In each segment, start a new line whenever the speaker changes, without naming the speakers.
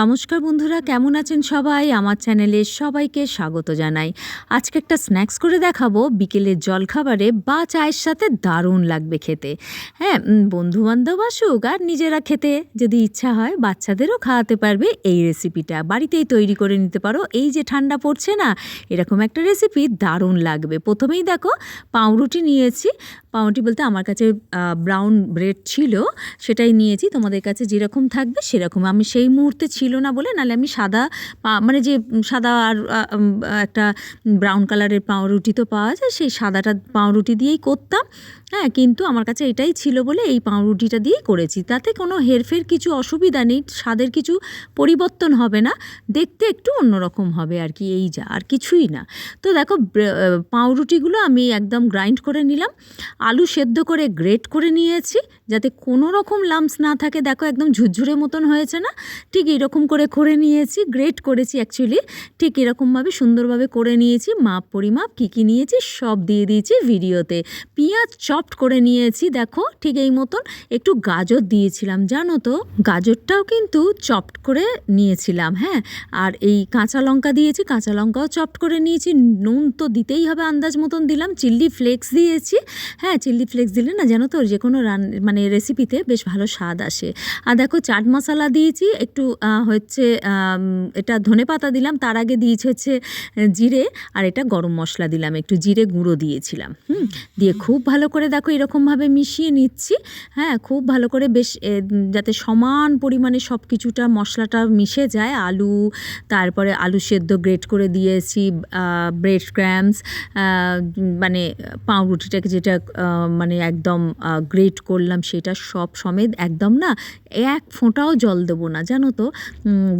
নমস্কার বন্ধুরা, কেমন আছেন সবাই? আমার চ্যানেলে সবাইকে স্বাগত জানাই। আজকে একটা স্ন্যাক্স করে দেখাবো। বিকেলের জলখাবারে বা চায়ের সাথে দারুণ লাগবে খেতে। হ্যাঁ বন্ধু বান্ধব আসুক আর নিজেরা খেতে। যদি ইচ্ছা হয়, বাচ্চাদেরও খাওয়াতে পারবে এই রেসিপিটা বাড়িতেই তৈরি করে নিতে পারো। এই যে ঠান্ডা পড়ছে না, এরকম একটা রেসিপি দারুণ লাগবে। প্রথমেই দেখো, পাউরুটি নিয়েছি। পাউরুটি বলতে আমার কাছে ব্রাউন ব্রেড ছিল। সেটাই নিয়েছি। তোমাদের কাছে যেরকম থাকবে সেরকম। আমি সেই মুহূর্তে না বলে নাহলে আমি সাদা মানে যে সাদা আর একটা ব্রাউন কালারের পাউরুটি তো পাওয়া যায়, সেই সাদাটা পাউরুটি দিয়েই করতাম। হ্যাঁ কিন্তু আমার কাছে এটাই ছিল বলে এই পাউরুটিটা দিয়েই করেছি। তাতে কোনো হেরফের কিছু অসুবিধা নেই, স্বাদের কিছু পরিবর্তন হবে না, দেখতে একটু অন্যরকম হবে আর কি, এই যা, আর কিছুই না। তো দেখো পাউরুটিগুলো আমি একদম গ্রাইন্ড করে নিলাম, আলু সেদ্ধ করে গ্রেট করে নিয়েছি যাতে কোনো রকম লাম্পস না থাকে। দেখো, একদম ঝুরঝুরে মতন হয়েছে না? ঠিক এরকম করে করে নিয়েছি গ্রেট করেছি অ্যাকচুয়ালি ঠিক এরকমভাবে সুন্দরভাবে করে নিয়েছি। মাপ, পরিমাপ, কী কী নিয়েছি, সব দিয়ে দিয়েছি ভিডিওতে। পেঁয়াজ চপড করে নিয়েছি, দেখো, ঠিক এই মতন। একটু গাজর দিয়েছিলাম, জানো তো? গাজরটাও কিন্তু চপড করে নিয়েছিলাম হ্যাঁ? আর এই কাঁচা লঙ্কা দিয়েছি, কাঁচা লঙ্কাও চপড করে নিয়েছি। নুন তো দিতেই হবে আন্দাজ মতন দিলাম। চিল্লি ফ্লেক্স দিয়েছি। হ্যাঁ চিল্লি ফ্লেক্স দিলে না, জানো তো, যে কোনো রান মানে রেসিপিতে বেশ ভালো স্বাদ আসে। আর দেখো চাট মশলা দিয়েছি, একটু হচ্ছে এটা ধনে পাতা দিলাম, তার আগে দিয়েছি হচ্ছে জিরে, আর এটা গরম মশলা দিলাম, একটু জিরে গুঁড়ো দিয়েছিলাম, হুম? দিয়ে খুব ভালো করে দেখো এরকমভাবে মিশিয়ে নিচ্ছি হ্যাঁ খুব ভালো করে বেশ যাতে সমান পরিমাণে সব কিছুটা মশলাটা মিশে যায়, আলু, তারপরে আলু সেদ্ধ গ্রেট করে দিয়েছি ব্রেড ক্র্যাম্স মানে পাউরুটিটাকে যেটা মানে একদম গ্রেট করলাম সেটা সব সমেত একদম না, এক ফোঁটাও জল দেবো না, জানো তো?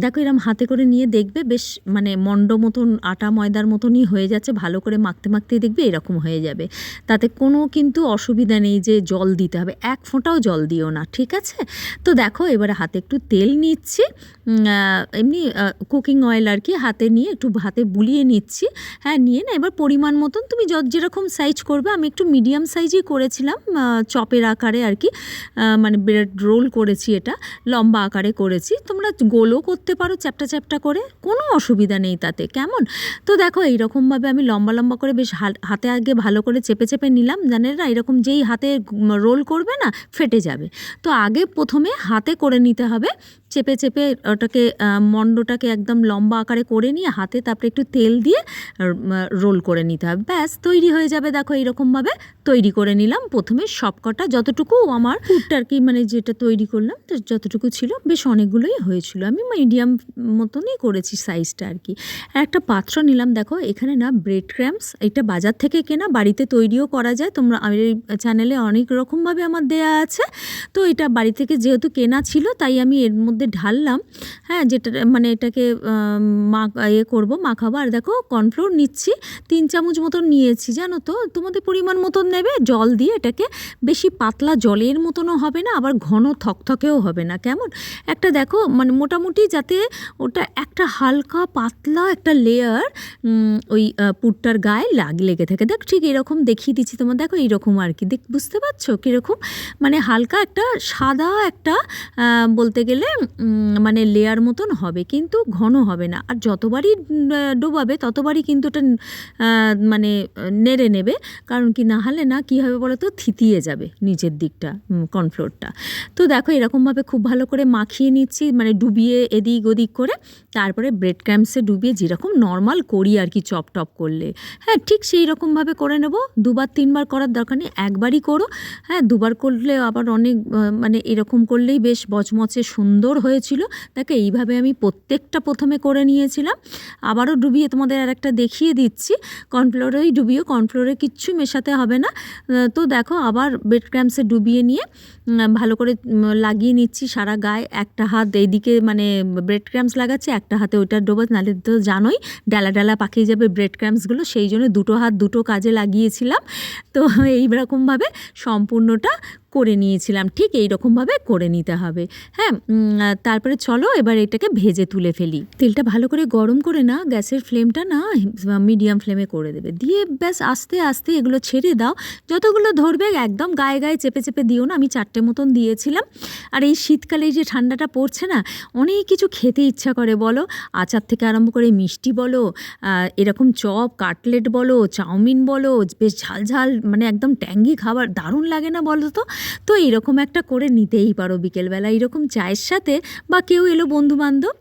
দেখো এরম হাতে করে নিয়ে দেখবে, বেশ মানে মণ্ড মতন আটা ময়দার মতনই হয়ে যাচ্ছে, ভালো করে মাখতে মাখতেই দেখবে এরকম হয়ে যাবে। তাতে কোনো কিন্তু অসুবিধা নেই যে জল দিতে হবে, এক ফোঁটাও জল দিও না, ঠিক আছে? তো দেখো এবারে হাতে একটু তেল নিচ্ছি এমনি কুকিং অয়েল আর কি হাতে নিয়ে একটু হাতে বুলিয়ে নিচ্ছি। হ্যাঁ নিয়ে না, এবার পরিমাণ মতন তুমি যত যেরকম সাইজ করবে, আমি একটু মিডিয়াম সাইজই করেছিলাম চপের আকারে আর কি মানে ব্রেড রোল করেছি এটা, লম্বা আকারে করেছি। তোমরা গোলও করতে পারো, চ্যাপটা চ্যাপটা করে, কোনো অসুবিধা নেই তাতে, কেমন? তো দেখো, এইরকমভাবে আমি লম্বা লম্বা করে বেশ হাতে আগে ভালো করে চেপে চেপে নিলাম জানেন না, এরকম যেই হাতে রোল করবে না, ফেটে যাবে। তো আগে প্রথমে হাতে করে নিতে হবে চেপে চেপে ওটাকে মণ্ডটাকে একদম লম্বা আকারে করে নিয়ে হাতে তারপরে একটু তেল দিয়ে রোল করে নিতে হবে। ব্যাস, তৈরি হয়ে যাবে। দেখো এইরকমভাবে তৈরি করে নিলাম। প্রথমে সবকটা যতটুকু আমার পুরটা আর কি মানে যেটা তৈরি করলাম, তো যতটুকু ছিল, বেশ অনেকগুলোই হয়েছিল। আমি মিডিয়াম মতনই করেছি সাইজটা আর কি। একটা পাত্র নিলাম। দেখো, এখানে না ব্রেড ক্র্যাম্পস এটা বাজার থেকে কেনা, বাড়িতে তৈরিও করা যায়। তোমরা, আমার চ্যানেলে অনেক রকমভাবে আমার দেয়া আছে। তো এটা বাড়ি থেকে যেহেতু কেনা ছিল, তাই আমি এর মধ্যে ঢাললাম হ্যাঁ যেটা মানে এটাকে মা ইয়ে করব, মাখাবো। আর দেখো, কর্নফ্লোর নিচ্ছি, তিন চামচ মতন নিয়েছি, জানো তো? তোমাদের পরিমাণ মতন নেবে, জল দিয়ে এটাকে বেশি পাতলা জলের মতনও হবে না, আবার ঘন থকথকেও হবে না, কেমন? একটা দেখো মানে মোটামুটি যাতে ওটা একটা হালকা পাতলা একটা লেয়ার ওই পুরটার গায়ে লাগ, লেগে থাকে। দেখ, ঠিক এরকম দেখিয়ে দিচ্ছি তোমার দেখো, এইরকম আর কি। দেখ, বুঝতে পারছ কীরকম? মানে হালকা একটা সাদা একটা বলতে গেলে মানে লেয়ার মতন হবে, কিন্তু ঘন হবে না। আর যতবারই ডোবাবে, ততবারই কিন্তু ওটা মানে নেড়ে নেবে। কারণ কি, না হলে না কী হবে বলো তো থিতিয়ে যাবে নিচের দিকটা কর্নফ্লোরটা তো দেখো, এরকমভাবে খুব ভালো করে মাখিয়ে নিচ্ছি মানে ডুবিয়ে এদিক ওদিক করে। তারপরে ব্রেড ক্র্যাম্পসে ডুবিয়ে যেরকম নর্মাল করি আর কি চপ টপ করলে। হ্যাঁ ঠিক সেই রকমভাবে করে নেব। দুবার, তিনবার করার দরকার নেই, একবারই করো। হ্যাঁ দুবার করলে আবার অনেক মানে এরকম করলেই বেশ বচমচে সুন্দর হয়েছিল দেখো এইভাবে আমি প্রত্যেকটা প্রথমে করে নিয়েছিলাম। আবারও ডুবিয়ে তোমাদের আর একটা দেখিয়ে দিচ্ছি। কর্নফ্লোরেই ডুবিয়ে কর্নফ্লোরে কিচ্ছু মেশাতে হবে না। তো দেখো, আবার ব্রেড ক্র্যাম্পসে ডুবিয়ে নিয়ে ভালো করে লাগিয়ে নিচ্ছি সারা গায়ে। একটা হাত এইদিকে মানে ব্রেড ক্র্যাম্পস লাগাচ্ছি, একটা হাতে ওইটার ডোবা, নাহলে তো জানোই, ডালা ডালা পাকিয়ে যাবে ব্রেড ক্র্যাম্পসগুলো। সেই জন্য দুটো হাত দুটো কাজে লাগিয়েছিলাম। তো এইরকমভাবে সম্পূর্ণটা করে নিয়েছিলাম, ঠিক এই রকমভাবে করে নিতে হবে। হ্যাঁ তারপরে চলো এবার এটাকে ভেজে তুলে ফেলি। তেলটা ভালো করে গরম করে না, গ্যাসের ফ্লেমটা না, মিডিয়াম ফ্লেমে করে দেবে। দিয়ে ব্যাস আস্তে আস্তে এগুলো ছেড়ে দাও। যতগুলো ধরবে একদম গায়ে গায়ে চেপে চেপে দিও না, আমি চারটে মতন দিয়েছিলাম। আর এই শীতকালে যে ঠান্ডাটা পড়ছে না, অনেক কিছু খেতে ইচ্ছা করে বলো। আচার থেকে আরম্ভ করে মিষ্টি বলো এরকম চপ, কাটলেট বলো, চাউমিন বলো, বেশ ঝাল ঝাল মানে একদম ট্যাঙ্গি খাবার, দারুণ লাগে না বলো তো? তো এরকম একটা করে নিতেই পারো বিকেলবেলা। এরকম চায়ের সাথে বা কেউ এলো বন্ধুবান্ধব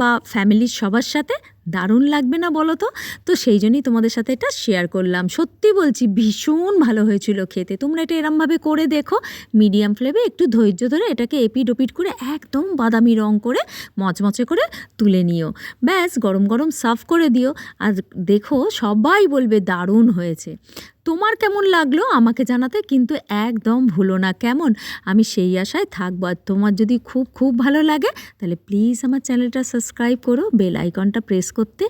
বা ফ্যামিলির সবার সাথে, দারুণ লাগবে না বলো তো? তো সেই জন্যই তোমাদের সাথে এটা শেয়ার করলাম। সত্যি বলছি, ভীষণ ভালো হয়েছিল খেতে। তোমরা এটা এরমভাবে করে দেখো মিডিয়াম ফ্লেমে একটু ধৈর্য ধরে এটাকে এপিট ওপিট করে একদম বাদামি রং করে মচমচে করে তুলে নিও। ব্যাস, গরম গরম সার্ভ করে দিও। আর দেখো, সবাই বলবে দারুণ হয়েছে। তোমার কেমন লাগল আমাকে জানাতে? কিন্তু একদম ভুলো না। কেমন? আমি সেই আশায় থাকব। আর তোমার যদি খুব খুব ভালো লাগে, তাহলে প্লিজ আমার চ্যানেলটা সাবস্ক্রাইব করো বেল আইকনটা প্রেস করতে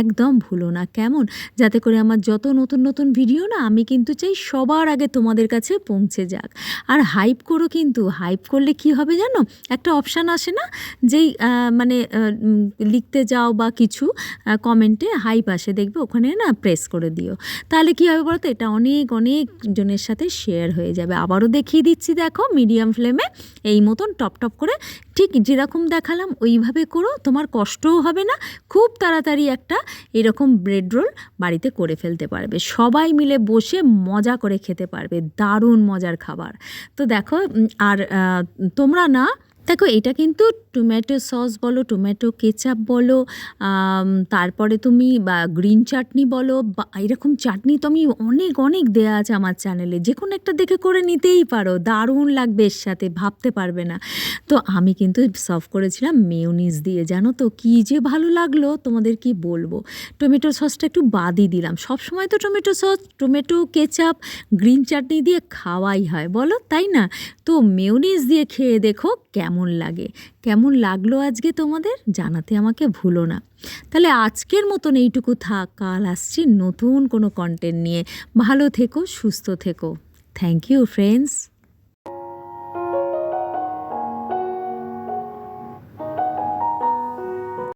একদম ভুলো না। কেমন? যাতে করে আমার যত নতুন নতুন ভিডিও না, আমি কিন্তু চাই সবার আগে তোমাদের কাছে পৌঁছে যাক। আর হাইপ করো কিন্তু। হাইপ করলে কি হবে জানো? একটা অপশান আসে না, যেই মানে লিখতে যাও বা কিছু কমেন্টে হাইপ আসে। দেখবে ওখানে না প্রেস করে দিও। তাহলে কী হবে বলো তো এটা অনেক অনেক জনের সাথে শেয়ার হয়ে যাবে। আবারও দেখিয়ে দিচ্ছি, দেখো মিডিয়াম ফ্লেমে এই মতন টপ টপ করে ঠিক যেরকম দেখালাম, ওইভাবে করো, তোমার কষ্টও হবে না, খুব তাড়াতাড়ি একটা এরকম ব্রেড রোল বাড়িতে করে ফেলতে পারবে। সবাই মিলে বসে মজা করে খেতে পারবে, দারুণ মজার খাবার। তো দেখো আর তোমরা না দেখো, এটা কিন্তু টমেটো সস বলো টমেটো কেচাপ বলো তারপরে তুমি, বা গ্রিন চাটনি বলো, বা এরকম চাটনি তো আমি অনেক অনেক দেয়া আছে আমার চ্যানেলে যে কোনো একটা দেখে করে নিতেই পারো, দারুণ লাগবে এর সাথে, ভাবতে পারবে না। তো আমি কিন্তু সার্ভ করেছিলাম মেয়োনিজ দিয়ে, জানো তো? কী যে ভালো লাগল, তোমাদের কি বলব? টমেটো সসটা একটু বাদই দিলাম। সব সময় তো tomato sauce tomato ketchup green চাটনি দিয়ে খাওয়াই হয়, বলো? তাই না? তো মেয়োনিজ দিয়ে খেয়ে দেখো কেমন লাগে? কেমন লাগল আজকে তোমাদের? জানাতে আমাকে ভুলো না। তাহলে আজকের মতন এইটুকু থাক। কাল আসছি নতুন কোনো কন্টেন্ট নিয়ে। ভালো থেকো, সুস্থ থেকো। Thank you friends